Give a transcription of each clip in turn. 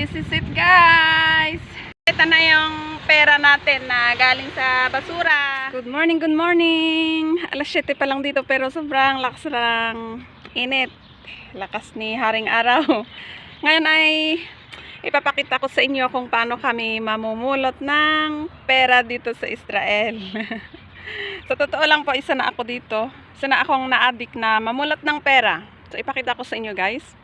This is it guys. Ito na yung pera natin na galing sa basura. Good morning, good morning. Alas 7 pa lang dito pero sobrang lakas ng init. Lakas ni Haring Araw. Ngayon ay ipapakita ko sa inyo kung paano kami mamumulot ng pera dito sa Israel. sa totoo lang po, isa na ako dito. Isa na akong na-addict na mamulot ng pera. So ipakita ko sa inyo guys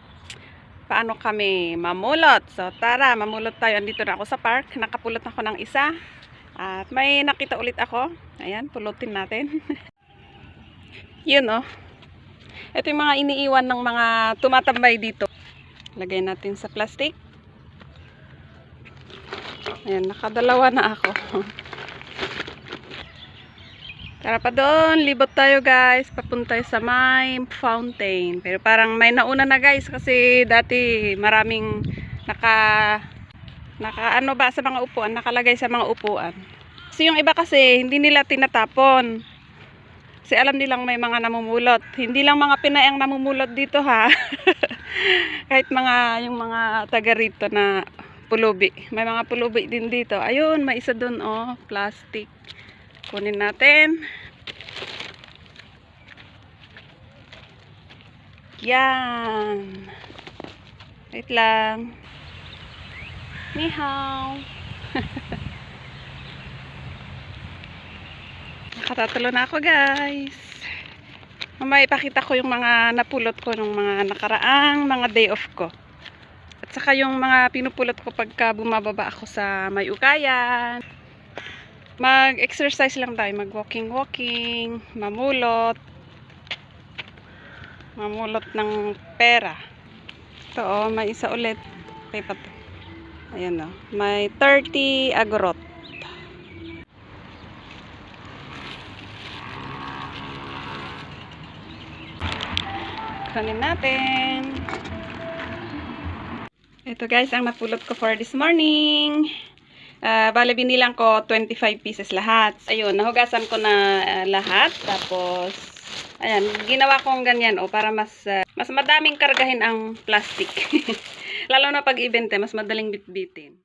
paano kami mamulot. So, tara, mamulot tayo. Andito na ako sa park. Nakapulot ako ng isa. At may nakita ulit ako. Ayan, pulutin natin. Yun, oh. Ito yung mga iniiwan ng mga tumatambay dito. Lagay natin sa plastic. Ayan, nakadalawa na ako. Tara pa doon, libot tayo guys, papunta sa may fountain. Pero parang may nauna na guys kasi dati maraming naka naka ano ba sa mga upuan, nakalagay sa mga upuan. Kasi yung iba kasi hindi nila tinatapon. Kasi alam nilang may mga namumulot. Hindi lang mga pinayang namumulot dito ha. Kahit mga yung mga taga rito na pulubi. May mga pulubi din dito. Ayun, may isa doon oh, plastic. Kunin natin. Yan. Wait lang. Ni hao. Nakatatalo na ako guys. Mamaya ipakita ko yung mga napulot ko ng mga nakaraang mga day off ko. At saka yung mga pinupulot ko pagka bumababa ako sa may ukayan mag-exercise lang tayo, mag-walking-walking, mamulot, mamulot ng pera. Ito oh, may isa ulit. Kay pa to. Ayan oh, may 30 agorot. Kunin natin. Ito guys, ang napulot ko for this morning. Uh, bale, binilang ko 25 pieces lahat. Ayun, nahugasan ko na uh, lahat. Tapos, ayan, ginawa kong ganyan, oh, para mas, uh, mas madaming kargahin ang plastic. Lalo na pag ibente, mas madaling bitbitin.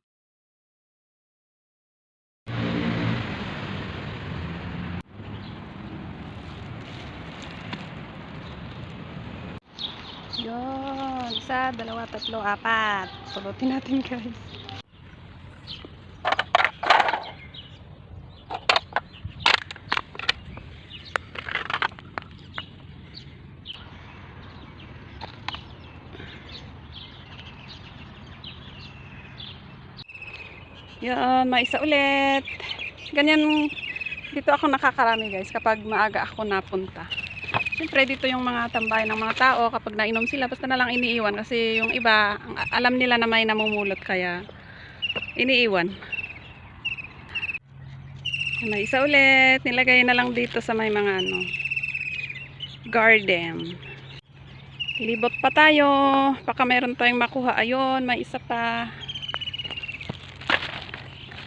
Yun, isa, dalawa, tatlo, apat. Pulutin natin guys. Yan, may isa ulit. Ganyan, dito ako nakakarami guys kapag maaga ako napunta. Siyempre dito yung mga tambay ng mga tao kapag nainom sila basta na lang iniiwan kasi yung iba alam nila na may namumulot kaya iniiwan. May isa ulit. Nilagay na lang dito sa may mga ano garden. Libot pa tayo. Baka meron tayong makuha. Ayun, may isa pa.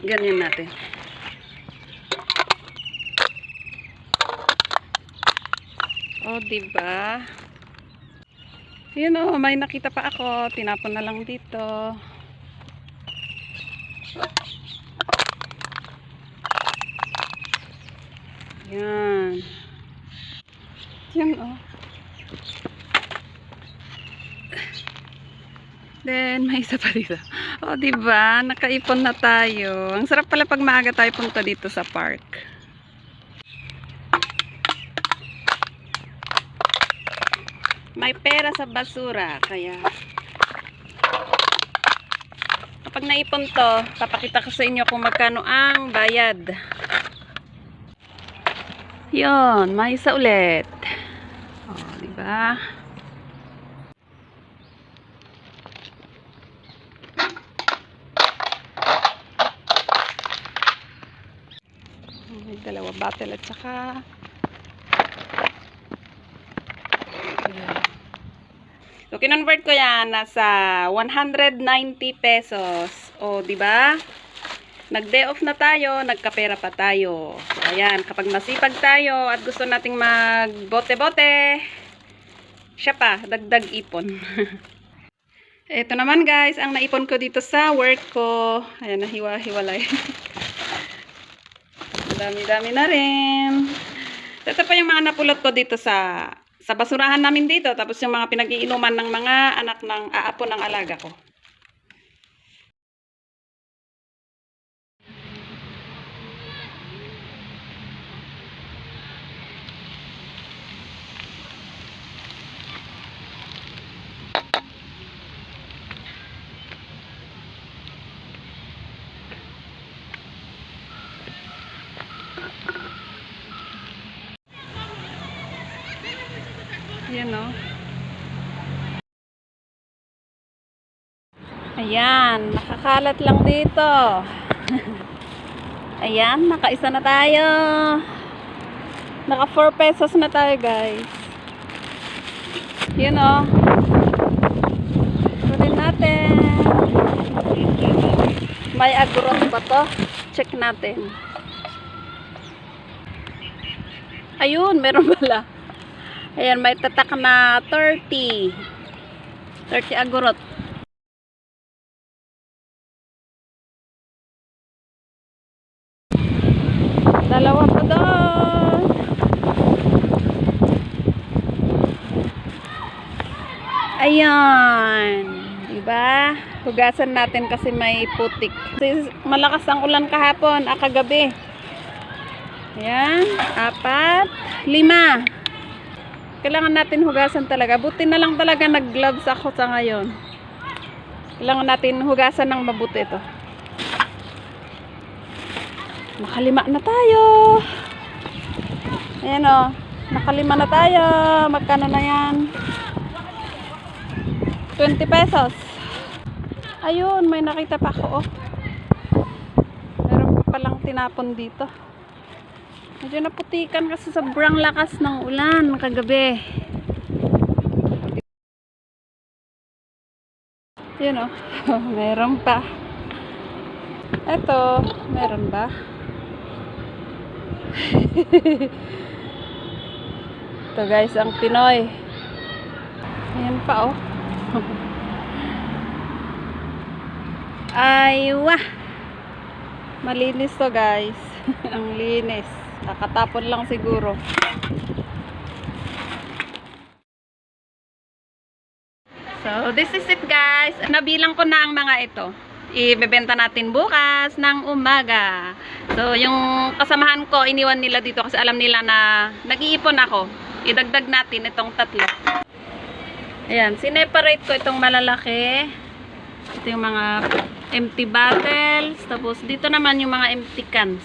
Ganyan natin. Oh, diba? Yun oh, may nakita pa ako. Tinapon na lang dito. Yan. Yan oh. Then, may isa pa dito. O, oh, diba? Nakaipon na tayo. Ang sarap pala pag maaga tayo punta dito sa park. May pera sa basura. Kaya, kapag naipon to, papakita ko sa inyo kung magkano ang bayad. Yon, may isa ulit. O, oh, diba? May dalawa bottle at saka So, kinonvert ko yan nasa 190 pesos. O, di ba? Nag-day off na tayo, nagkapera pa tayo. So, ayan, kapag masipag tayo at gusto nating mag-bote-bote, siya pa, dagdag ipon. Ito naman guys, ang naipon ko dito sa work ko. Ayan, nahiwa-hiwalay. Dami-dami na rin. Ito pa yung mga napulot ko dito sa sa basurahan namin dito. Tapos yung mga pinag-iinuman ng mga anak ng aapo ng alaga ko. Ayan o. Ayan, nakakalat lang dito. Ayan, nakaisa na tayo. Naka 4 pesos na tayo guys. Yun o. Kunin natin. May agurot ba to? Check natin. Ayun, meron pala. Ayan, may tatak na 30. 30 agurot. Dalawa pa doon. Ayan. Diba? Hugasan natin kasi may putik. Malakas ang ulan kahapon, ah, kagabi. Ayan. Apat. Lima. Kailangan natin hugasan talaga. Buti na lang talaga nag-gloves ako sa ngayon. Kailangan natin hugasan ng mabuti ito. Nakalima na tayo. Ayan o. Nakalima na tayo. Magkano na yan? 20 pesos. Ayun, may nakita pa ako oh. Meron pa palang tinapon dito. Medyo naputikan kasi sobrang lakas ng ulan kagabi. Yun oh. meron pa. Eto, meron ba? Ito guys, ang Pinoy. Ayan pa oh. Aywa. Malinis to guys. ang linis. Kakatapon lang siguro. So, this is it guys. Nabilang ko na ang mga ito. Ibebenta natin bukas ng umaga. So, yung kasamahan ko, iniwan nila dito kasi alam nila na nag-iipon ako. Idagdag natin itong tatlo. Ayan, sineparate ko itong malalaki. Ito yung mga empty bottles. Tapos, dito naman yung mga empty cans.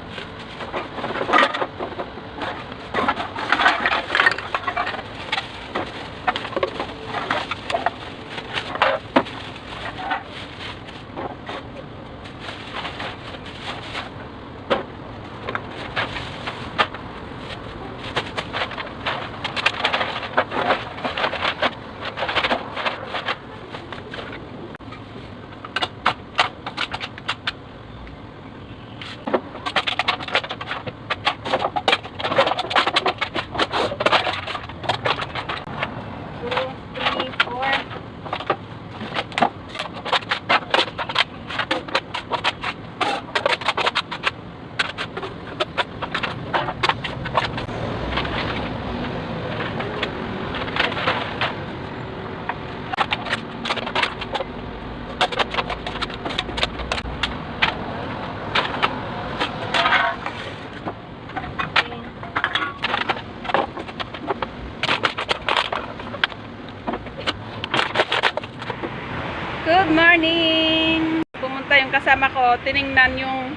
ko, tiningnan yung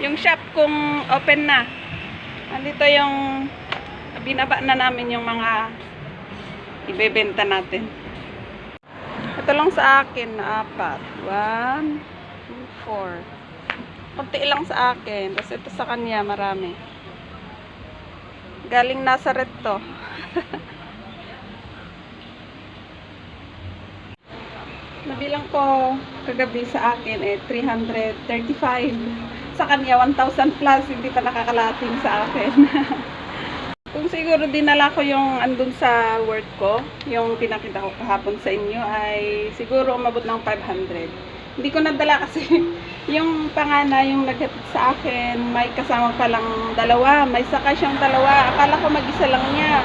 yung shop kung open na. Andito yung binaba na namin yung mga ibebenta natin. Ito lang sa akin na apat. One, two, four. Kunti lang sa akin. Tapos ito sa kanya, marami. Galing Nazareth to. Nabilang ko kagabi sa akin eh 335. Sa kanya 1,000 plus, hindi pa nakakalating sa akin. Kung siguro dinala ko yung andun sa work ko, yung pinakita ko kahapon sa inyo ay siguro umabot ng 500. Hindi ko nadala kasi yung pangana yung naghatid sa akin, may kasama palang dalawa, may sakay siyang dalawa. Akala ko mag-isa lang niya.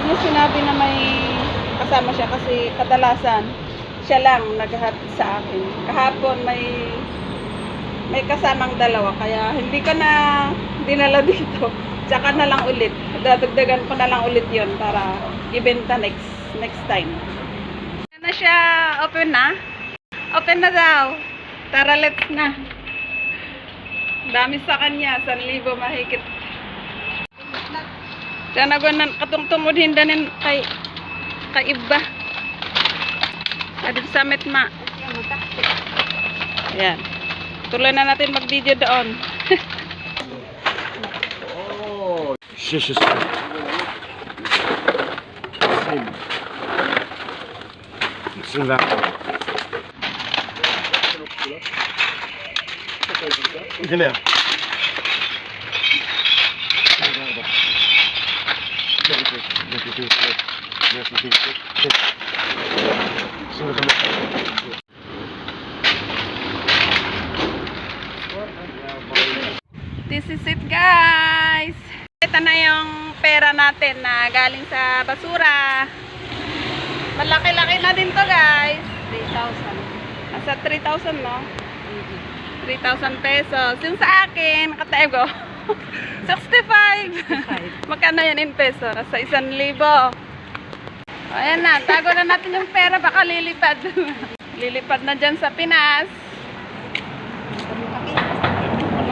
Hindi sinabi na may kasama siya kasi kadalasan siya lang naghatid sa akin. Kahapon may may kasamang dalawa kaya hindi ko na dinala dito. Tsaka na lang ulit. Dadagdagan ko na lang ulit yon para ibenta next next time. Ano na siya? Open na? Open na daw. Tara, let's na. Dami sa kanya. 1,000 mahigit. Ako na katungtungod hindanin kay kay iba. Adin summit ma. Ayan. Tuloy na natin mag-video doon. Şişesi. Bismillah. Yine. This is it guys. Ito na yung pera natin na galing sa basura. Malaki-laki na din to guys. 3,000. Nasa 3,000 no? 3,000 pesos. Yung sa akin, nakatayo ko. 65. Magkano yan in peso? Nasa 1,000. Ayan na, tago na natin yung pera. Baka lilipad. lilipad na dyan sa Pinas.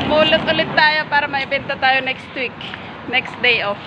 Mulot ulit tayo para maibenta tayo next week. Next day off.